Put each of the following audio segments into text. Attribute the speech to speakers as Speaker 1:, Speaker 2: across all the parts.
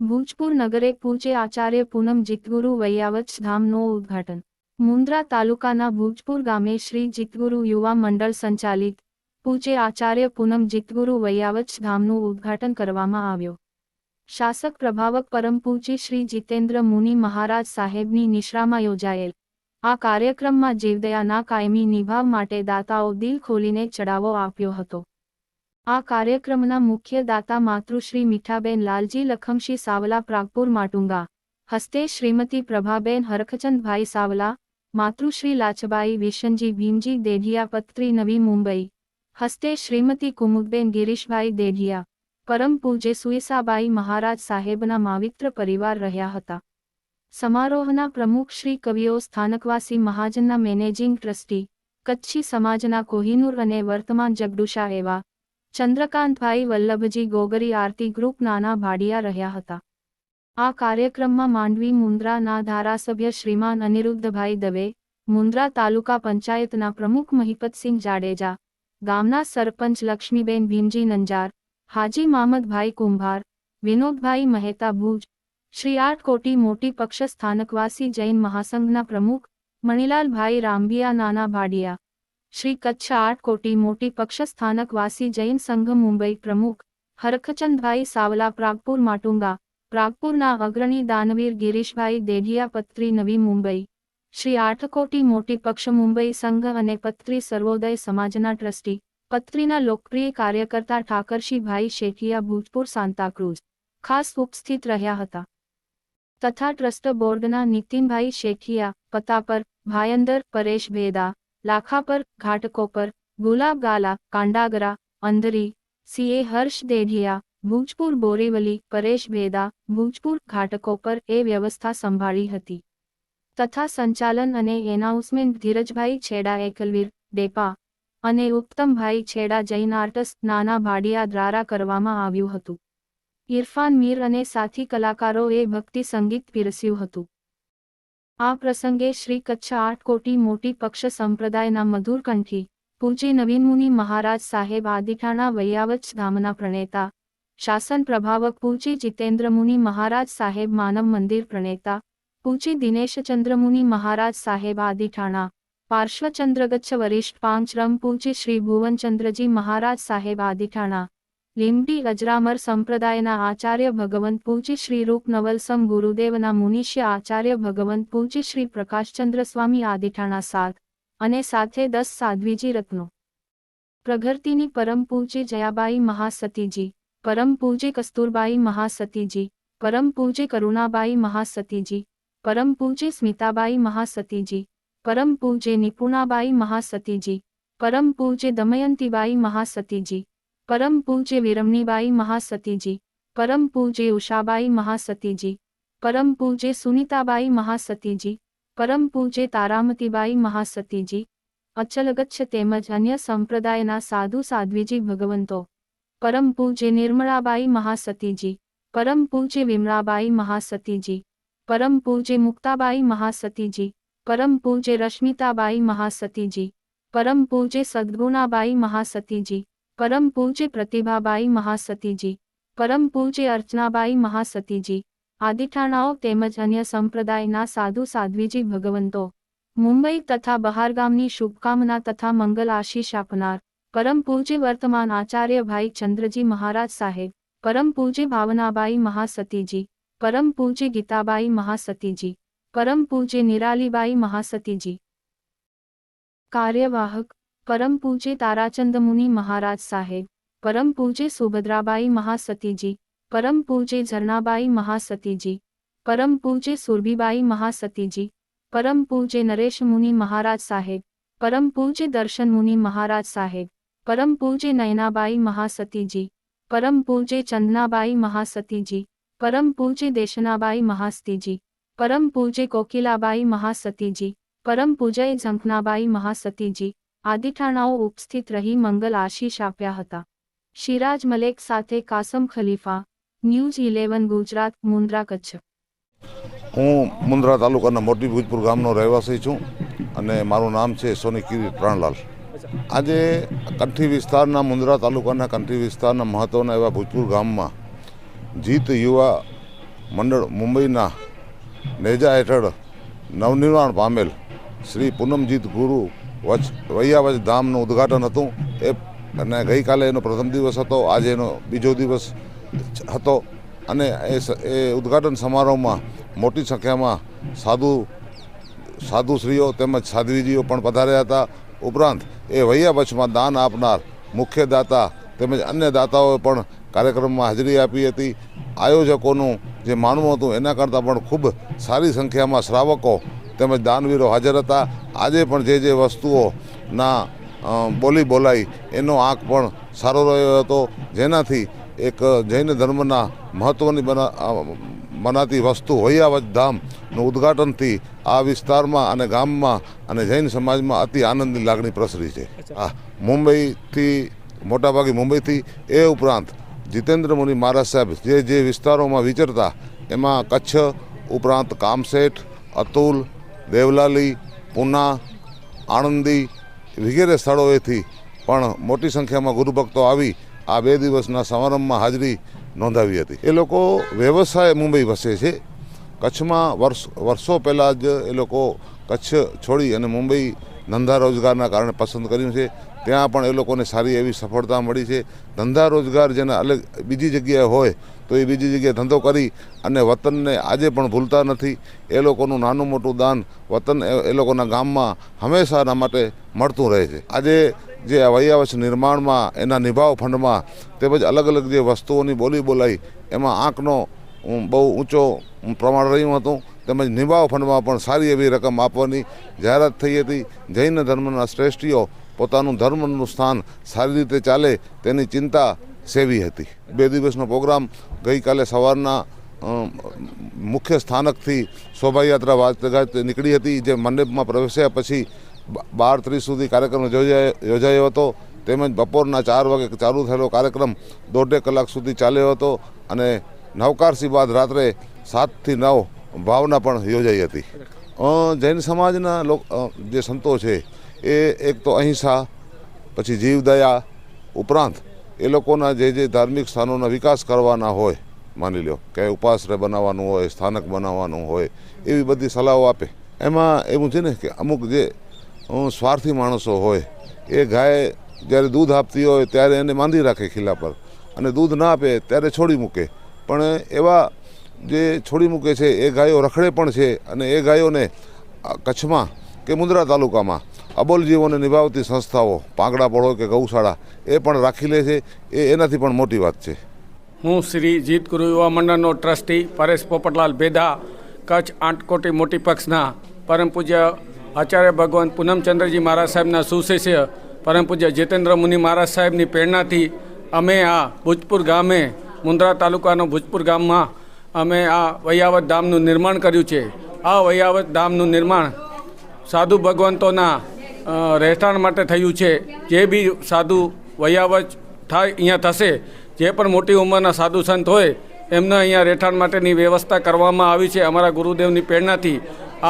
Speaker 1: ભૂજપુર નગરે પૂજે આચાર્ય પૂનમ જીતગુરુ વૈયાવચ ધામનો ઉદ્ઘાટન. મુન્દ્રા તાલુકાના ભૂજપુર ગામે શ્રી જીતગુરુ યુવા મંડળ સંચાલિત પૂજે આચાર્ય પૂનમ જીતગુરુ વૈયાવચ ધામનું ઉદ્ઘાટન કરવામાં આવ્યો. શાસક પ્રભાવક પરમ પૂજ્ય શ્રી જીતેન્દ્ર મુનિ મહારાજ સાહેબની નિશ્રામાં યોજાયેલ આ કાર્યક્રમમાં જીવદયાના કાયમી નિભાવ માટે દાતાઓ દિલ ખોલીને ચડાવો આપ્યો હતો. આ કાર્યક્રમના મુખ્ય દાતા માતૃશ્રી મીઠાબેન લાલજી લખમશી સાવલા પ્રાગપુર માટુંગા, હસ્તે શ્રીમતી પ્રભાબેન હરખચંદભાઈ સાવલા માતૃશ્રી લાચબાઈ વિશનજી ભીમજી દેઢિયા પત્રી નવી મુંબઈ, હસ્તે શ્રીમતી કુમુદબેન ગિરીશભાઈ દેઢિયા, પરમ પૂજ્ય સુઈસાબાઈ મહારાજ સાહેબના માવિત્ર પરિવાર રહ્યા હતા. સમારોહના પ્રમુખ શ્રી કવિઓ સ્થાનકવાસી મહાજનના મેનેજિંગ ટ્રસ્ટી, કચ્છી સમાજના કોહિનૂર અને વર્તમાન જગડુશા એવા ચંદ્રકાંતભાઈ વલ્લભજી ગોગરી આરતી ગ્રુપ નાના ભાડિયા રહ્યા હતા. આ કાર્યક્રમમાં માંડવી મુન્દ્રાના ધારાસભ્ય શ્રીમાન અનિરુદ્ધભાઈ દવે, મુન્દ્રા તાલુકા પંચાયતના પ્રમુખ મહિપતસિંહ જાડેજા, ગામના સરપંચ લક્ષ્મીબેન ભીમજી નંજાર, હાજી મામદભાઈ કુંભાર, વિનોદભાઈ મહેતા ભુજ શ્રી આઠ કોટી મોટી પક્ષ સ્થાનકવાસી જૈન મહાસંઘના પ્રમુખ મણિલાલભાઈ રામબિયા નાના ભાડિયા. શ્રી કચ્છ આઠ કોટી મોટી પક્ષ સ્થાનકવાસી જૈન સંઘ મુંબઈ પ્રમુખ હરખચંદભાઈ સાવલા, પ્રાગપુર માટુંગા. પ્રાગપુરના અગ્રણી દાનવીર ગિરીશભાઈ દેઢિયા, પત્રી નવી મુંબઈ. શ્રી આઠકોટી મોટી પક્ષ મુંબઈ સંઘ અને પત્રી સર્વોદય સમાજના ટ્રસ્ટી. પત્રીના લોકપ્રિય કાર્યકર્તા ઠાકરશીભાઈ શેઠિયા, ભૂજપુર, સાંતાક્રુઝ. ખાસ ઉપસ્થિત રહ્યા હતા. તથા ટ્રસ્ટ બોર્ડના નીતિનભાઈ શેખિયા પતાપર, ભાયંદર, પરેશ ભેદા, લાખાપર, ઘાટકોપર ગુલાબ ગાલા કાંડાગરા અંધરી સીએ હર્ષ દેઢિયા, ભૂજપુર બોરીવલી, પરેશ ભેદા, ભૂજપુર, ઘાટકોપર એ વ્યવસ્થા સંભાળી હતી. તથા સંચાલન અને એનાઉન્સમેન્ટ ધીરજભાઈ છેડા, એકલવીર, ડેપા અને ઉત્તમભાઈ છેડા જૈન આર્ટસ નાના ભાડિયા દ્વારા કરવામાં આવ્યું હતું. ઇરફાન મીર અને સાથી કલાકારોએ ભક્તિ સંગીત પીરસ્યું હતું. આ પ્રસંગે શ્રી કચ્છ આઠ કોટી મોટી પક્ષ સંપ્રદાયના મધુર કંઠી પૂજ્ય નવીનમુનિ મહારાજ સાહેબ આદિઠાણા વૈયાવચ ધામના પ્રણેતા, શાસન પ્રભાવક પૂજ્ય જીતેન્દ્ર મુનિ મહારાજ સાહેબ માનવ મંદિર પ્રણેતા, પૂજ્ય દિનેશ ચંદ્રમુનિ મહારાજ સાહેબ આદિઠાણા, પાર્શ્વચંદ્રગચ્છ વરિષ્ઠ પાંચરમ પૂજ્ય શ્રી ભુવનચંદ્રજી મહારાજ સાહેબ આદિઠાણા લીમડી અજરામર સંપ્રદાયના આચાર્ય ભગવંત પૂજ્ય શ્રી રૂપ નવલસમ ગુરુદેવના મુનિષ્ય આચાર્ય ભગવંત પૂજ્ય શ્રી પ્રકાશચંદ્ર સ્વામી આદિઠાણા સાથ અને સાથે દસ સાધ્વીજી રત્નો. પ્રગતિની પરમ પૂજ્ય જયાબાઈ મહાસતીજી, પરમ પૂજ્ય કસ્તુરબાઈ મહાસતીજી, પરમ પૂજ્ય કરુણાબાઈ મહાસતીજી, પરમ પૂજ્ય સ્મિતાબાઈ મહાસતીજી, પરમ પૂજ્ય નિપુણાબાઈ મહાસતીજી, પરમ પૂજ્ય દમયંતીબાઈ મહાસતીજી પરમ પૂજ્ય વિરમણીબાઈ મહાસતીજી, પરમ પૂજ્ય ઉષાબાઈ મહાસતીજી, પરમ પૂજ્ય સુનીતાબાઈ મહાસતીજી, પરમ પૂજ્ય તારામતીબાઈ મહાસતીજી, અચલગચ્છ તેમજ અન્ય સંપ્રદાયના સાધુ સાધ્વીજી ભગવંતો, પરમ પૂજ્ય નિર્મળાબાઈ મહાસતીજી, પરમ પૂજ્ય વિમળાબાઈ મહાસતીજી, પરમ પૂજ્ય મુક્તાબાઈ મહાસતીજી, પરમ પૂજ્ય રશ્મિતાબાઈ મહાસતીજી, પરમ પૂજ્ય સદ્ગુણાબાઈ મહાસતીજી પરમ પૂજ્ય પ્રતિભાબાઈ મહાસતીજી, પરમ પૂજ્ય અર્ચનાબાઈ મહાસતીજી, આદિઠાણાઓ તેમજ અન્ય સંપ્રદાયના સાધુ સાધ્વીજી ભગવંતો, મુંબઈ તથા બહારગામની શુભકામના તથા મંગલ આશીષ આપનાર, પરમ પૂજ્ય વર્તમાન આચાર્ય ભાઈ ચંદ્રજી મહારાજ સાહેબ, પરમ પૂજ્ય ભાવનાબાઈ મહાસતીજી, પરમ પૂજ્ય ગીતાબાઈ મહાસતીજી, પરમ પૂજ્ય નિરાલીબાઈ મહાસતીજી. કાર્યવાહક પરમ પૂજ્ય તારાચંદ મુનિ મહારાજ સાહેબ પરમ પૂજ્ય સુભદ્રાબાઈ મહાસતીજી પરમ પૂજ્ય ઝરણાબાઈ મહાસતીજી પરમ પૂજ્ય સુરભીબાઈ મહાસતીજી પરમ પૂજ્ય નરેશ મુનિ મહારાજ સાહેબ પરમ પૂજ્ય દર્શન મુનિ મહારાજ સાહેબ પરમ પૂજ્ય નયનાબાઈ મહાસતીજી પરમ પૂજ્ય ચંદનાબાઈ મહાસતીજી પરમ પૂજ્ય દેશનાબાઈ મહાસતીજી પરમ પૂજ્ય કોકિલાબાઈ મહાસતીજી પરમ પૂજ્ય ઝંખનાબાઈ મહાસતીજી આદિઠાણાઓ ઉપસ્થિત રહી મંગલ આશીષ આપ્યા હતા. શિરાજ મલેક સાથે કાસમ ખલીફા, ન્યૂઝ ઇલેવન, ગુજરાત, મુન્દ્રા, કચ્છ.
Speaker 2: હું મુન્દ્રા તાલુકાના મોટી ભૂજપુર ગામનો રહેવાસી છું અને મારું નામ છે સોની પ્રાણલાલ. આજે કંઠી વિસ્તારના મુન્દ્રા તાલુકાના કંઠી વિસ્તારના મહત્ત્વના એવા ભૂતપુર ગામમાં જીત યુવા મંડળ મુંબઈના નેજા હેઠળ નવનિર્માણ પામેલ શ્રી પૂનમજીત ગુરુ વચ વૈયાવચ ધામનું ઉદ્ઘાટન હતું. એ અને ગઈકાલે એનો પ્રથમ દિવસ હતો, આજે એનો બીજો દિવસ હતો. અને એ એ ઉદ્ઘાટન સમારોહમાં મોટી સંખ્યામાં સાધુ, સાધુશ્રીઓ તેમજ સાધ્વીજીઓ પણ પધાર્યા હતા. ઉપરાંત એ વૈયાવચમાં દાન આપનાર મુખ્ય દાતા તેમજ અન્ય દાતાઓએ પણ કાર્યક્રમમાં હાજરી આપી હતી. આયોજકોનું જે માનવું હતું, એના કરતાં પણ ખૂબ સારી સંખ્યામાં શ્રાવકો તેમજ દાનવીરો હાજર હતા. આજે પણ જે જે વસ્તુઓના બોલી બોલાઈ એનો આંક પણ સારો રહ્યો હતો. જેનાથી એક જૈન ધર્મના મહત્ત્વની બના મનાતી વસ્તુ હોયાવજ ધામનું ઉદ્ઘાટનથી આ વિસ્તારમાં અને ગામમાં અને જૈન સમાજમાં અતિ આનંદની લાગણી પ્રસરી છે. આ મુંબઈથી મોટાભાગે મુંબઈથી એ ઉપરાંત જીતેન્દ્ર મુનિ મહારાજ સાહેબ જે જે વિસ્તારોમાં વિચરતા એમાં કચ્છ ઉપરાંત કામસેઠ અતુલ દેવલાલી, પૂના, આણંદી વગેરે સ્થળોએથી પણ મોટી સંખ્યામાં ગુરુભક્તો આવી આ બે દિવસના સમારંભમાં હાજરી નોંધાવી હતી. એ લોકો વ્યવસાય મુંબઈ વસે છે. કચ્છમાં વર્ષ, વર્ષો પહેલાં જ એ લોકો કચ્છ છોડી અને મુંબઈ ધંધા રોજગારના કારણે પસંદ કર્યું છે. ત્યાં પણ એ લોકોને સારી એવી સફળતા મળી છે. ધંધા રોજગાર જેને અલગ બીજી જગ્યાએ હોય તો એ બીજી જગ્યાએ ધંધો કરી અને વતનને આજે પણ ભૂલતા નથી. એ લોકોનું નાનું મોટું દાન વતન એ લોકોના ગામમાં હંમેશાના માટે મળતું રહે છે. આજે જે આ નિર્માણમાં, એના નિભાવ ફંડમાં તેમજ અલગ અલગ જે વસ્તુઓની બોલી બોલાઈ એમાં આંકનો બહુ ઊંચો પ્રમાણ રહ્યું હતું. તેમજ નિભાવ ફંડમાં પણ સારી એવી રકમ આપવાની જાહેરાત થઈ હતી. જૈન ધર્મના શ્રેષ્ઠીઓ પોતાનું ધર્મનું સ્થાન સારી રીતે ચાલે તેની ચિંતા સેવી હતી. બે દિવસનો પ્રોગ્રામ ગઈકાલે સવારના મુખ્ય સ્થાનકથી શોભાયાત્રા વાતગાત નીકળી હતી, જે મંડપમાં પ્રવેશ્યા પછી બાર ત્રીસ સુધી કાર્યક્રમ યોજાયો યોજાયો હતો. તેમજ બપોરના ચાર વાગે ચાલુ થયેલો કાર્યક્રમ દોઢેક કલાક સુધી ચાલ્યો હતો અને નવકારસી બાદ રાત્રે સાતથી નવ ભાવના પણ યોજાઈ હતી. જૈન સમાજના લોક જે સંતો છે, એ એક તો અહિંસા, પછી જીવદયા ઉપરાંત એ લોકોના જે જે ધાર્મિક સ્થાનોના વિકાસ કરવાના હોય, માની લો કે ઉપાશ્રય બનાવવાનું હોય, સ્થાનક બનાવવાનું હોય, એવી બધી સલાહો આપે. એમાં એવું છે ને કે અમુક જે સ્વાર્થી માણસો હોય, એ ગાય જ્યારે દૂધ આપતી હોય ત્યારે એને માંદી રાખે ખીલા પર અને દૂધ ના આપે ત્યારે છોડી મૂકે. પણ એવા જે છોડી મૂકે છે, એ ગાયો રખડે પણ છે અને એ ગાયોને કચ્છમાં કે મુંદ્રા તાલુકામાં અબોલ જીવોને નિભાવતી સંસ્થાઓ, પાંગડા પડો કે ગૌશાળા, એ પણ રાખી લે છે. એ એનાથી પણ મોટી વાત છે.
Speaker 3: હું શ્રી જીત ગુરુ યુવા મંડળનો ટ્રસ્ટી પરેશ પોપટલાલ ભેદા, કચ્છ આંટકોટી મોટી પક્ષના પરમ પૂજ્ય આચાર્ય ભગવાન પૂનમચંદ્રજી મહારાજ સાહેબના સુશિષ્ય પરમ પૂજ્ય જીતેન્દ્ર મુનિ મહારાજ સાહેબની પ્રેરણાથી અમે આ ભૂજપુર ગામે, મુંદ્રા તાલુકાનો ભૂજપુર ગામમાં અમે આ વૈયાવત ધામનું નિર્માણ કર્યું છે. આ વૈયાવત ધામનું નિર્માણ સાધુ ભગવંતોના રહેઠાણ માટે થયું છે. જે બી સાધુ વયાવચ થાય, અહીંયા થશે, જે પણ મોટી ઉંમરના સાધુ સંત હોય, એમને અહીંયા રહેઠાણ માટેની વ્યવસ્થા કરવામાં આવી છે અમારા ગુરુદેવની પ્રેરણાથી.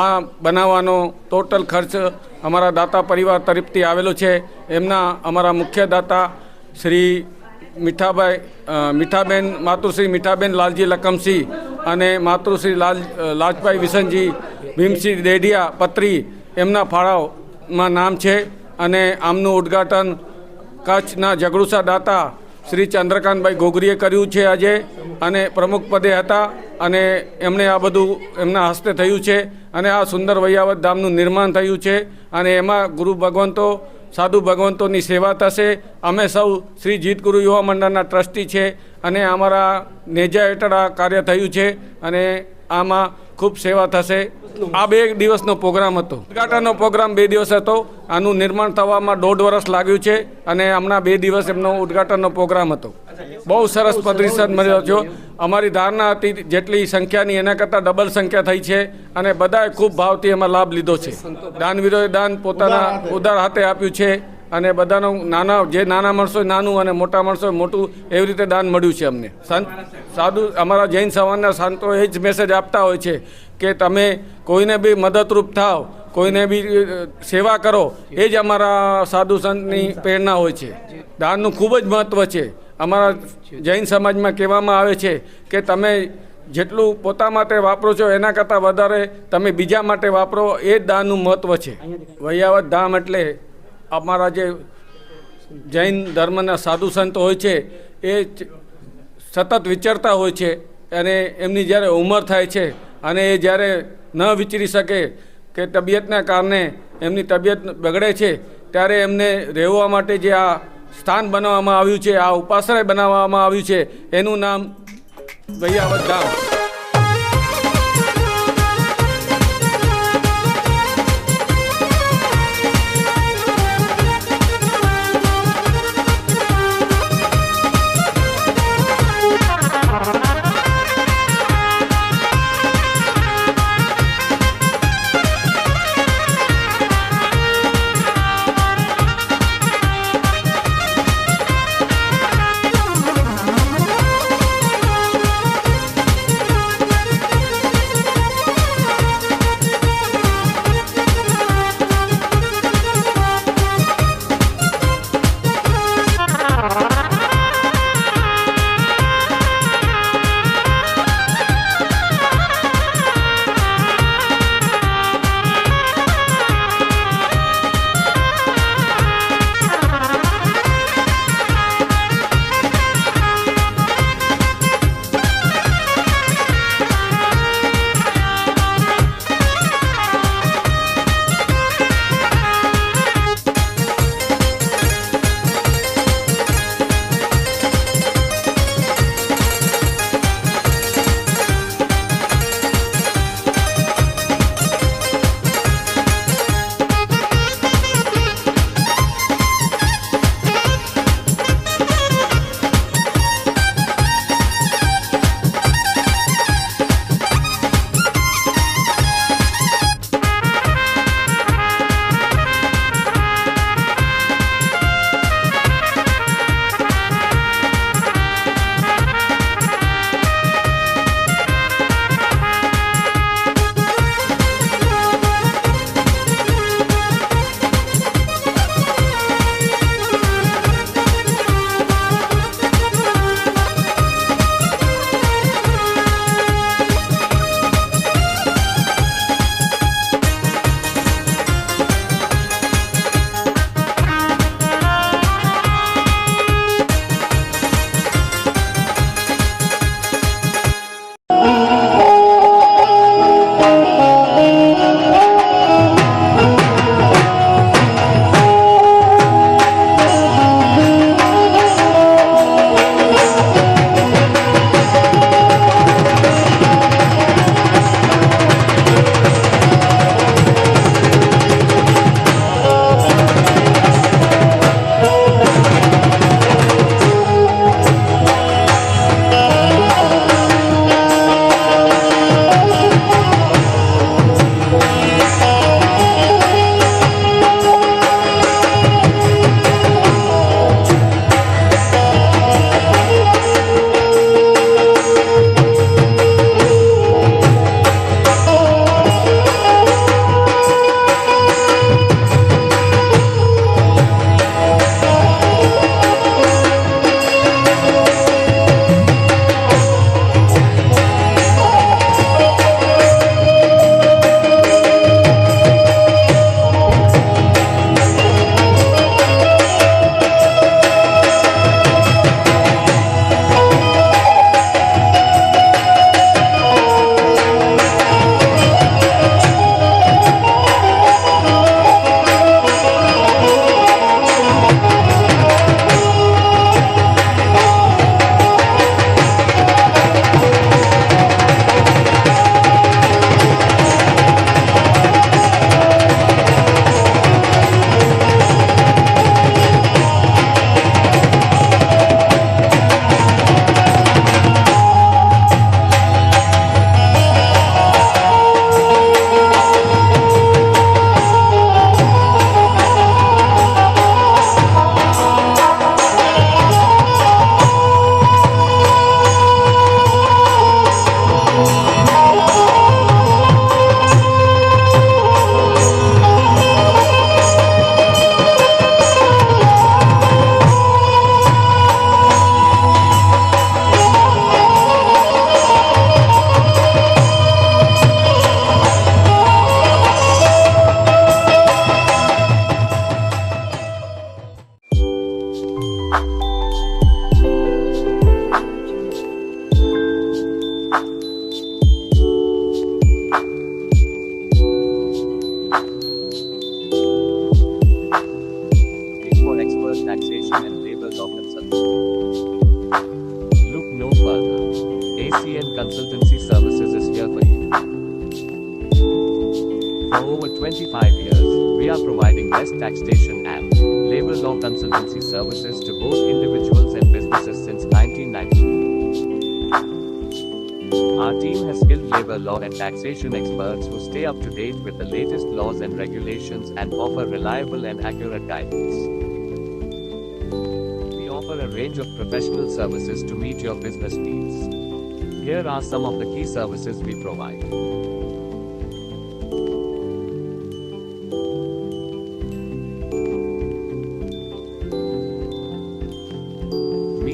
Speaker 3: આ બનાવવાનો ટોટલ ખર્ચ અમારા દાતા પરિવાર તરફથી આવેલો છે. એમના અમારા મુખ્ય દાતા શ્રી મીઠાભાઈ મીઠાબેન, માતૃશ્રી મીઠાબેન લાલજી લકમસિંહ અને માતૃશ્રી લાલ લાજભાઈ વિસનજી ભીમસિંહ દેઢિયા, પત્રી એમના ફાળાઓમાં નામ છે અને આમનું ઉદ્ઘાટન કચ્છના જગડુસા દાતા શ્રી ચંદ્રકાંતભાઈ ગોગરીએ કર્યું છે આજે અને પ્રમુખ પદે હતા અને એમણે આ બધું એમના હસ્તે થયું છે અને આ સુંદર વૈયાવત ધામનું નિર્માણ થયું છે અને એમાં ગુરુ ભગવંતો, સાધુ ભગવંતોની સેવા થશે. અમે સૌ શ્રી જીત ગુરુ યુવા મંડળના ટ્રસ્ટી છે અને અમારા નેજા હેઠળ આ કાર્ય થયું છે અને આમાં ખૂબ સેવા થશે. આ બે દિવસનો પ્રોગ્રામ હતો. ઉદઘાટનનો પ્રોગ્રામ બે દિવસ હતો. આનું નિર્માણ થવામાં દોઢ વર્ષ લાગ્યું છે અને હમણાં બે દિવસ એમનો ઉદઘાટનનો પ્રોગ્રામ હતો. બહુ સરસ પ્રતિસાદ મળ્યો છે. અમારી ધારણા હતી જેટલી સંખ્યાની એના કરતાં ડબલ સંખ્યા થઈ છે અને બધાએ ખૂબ ભાવથી એમાં લાભ લીધો છે. દાનવીરોએ દાન પોતાના ઉદાર હાથે આપ્યું છે. અને બધાનો નાના, જે નાના માણસો નાનું અને મોટા માણસો મોટું એવી રીતે દાન મળ્યું છે અમને. સંત સાધુ, અમારા જૈન સમાજના સંતો એ જ મેસેજ આપતા હોય છે કે તમે કોઈને બી મદદરૂપ થાવ, કોઈને બી સેવા કરો, એ જ અમારા સાધુ સંતની પ્રેરણા હોય છે. દાનનું ખૂબ જ મહત્ત્વ છે. અમારા જૈન સમાજમાં કહેવામાં આવે છે કે તમે જેટલું પોતા માટે વાપરો છો, એના કરતાં વધારે તમે બીજા માટે વાપરો, એ જ દાનનું મહત્ત્વ છે. વૈયાવત ધામ એટલે અમારા જે જૈન ધર્મના સાધુ સંત હોય છે, એ સતત વિચરતા હોય છે અને એમની જ્યારે ઉંમર થાય છે અને એ જ્યારે ન વિચરી શકે કે તબિયતના કારણે એમની તબિયત બગડે છે, ત્યારે એમને રહેવા માટે જે આ સ્થાન બનાવવામાં આવ્યું છે, આ ઉપાશ્રય બનાવવામાં આવ્યું છે, એનું નામ વૈયાવત ધામ
Speaker 4: consultancy services to both individuals and businesses since 1990. Our team has skilled labor law and taxation experts who stay up to date with the latest laws and regulations and offer reliable and accurate guidance. We offer a range of professional services to meet your business needs. Here are some of the key services we provide.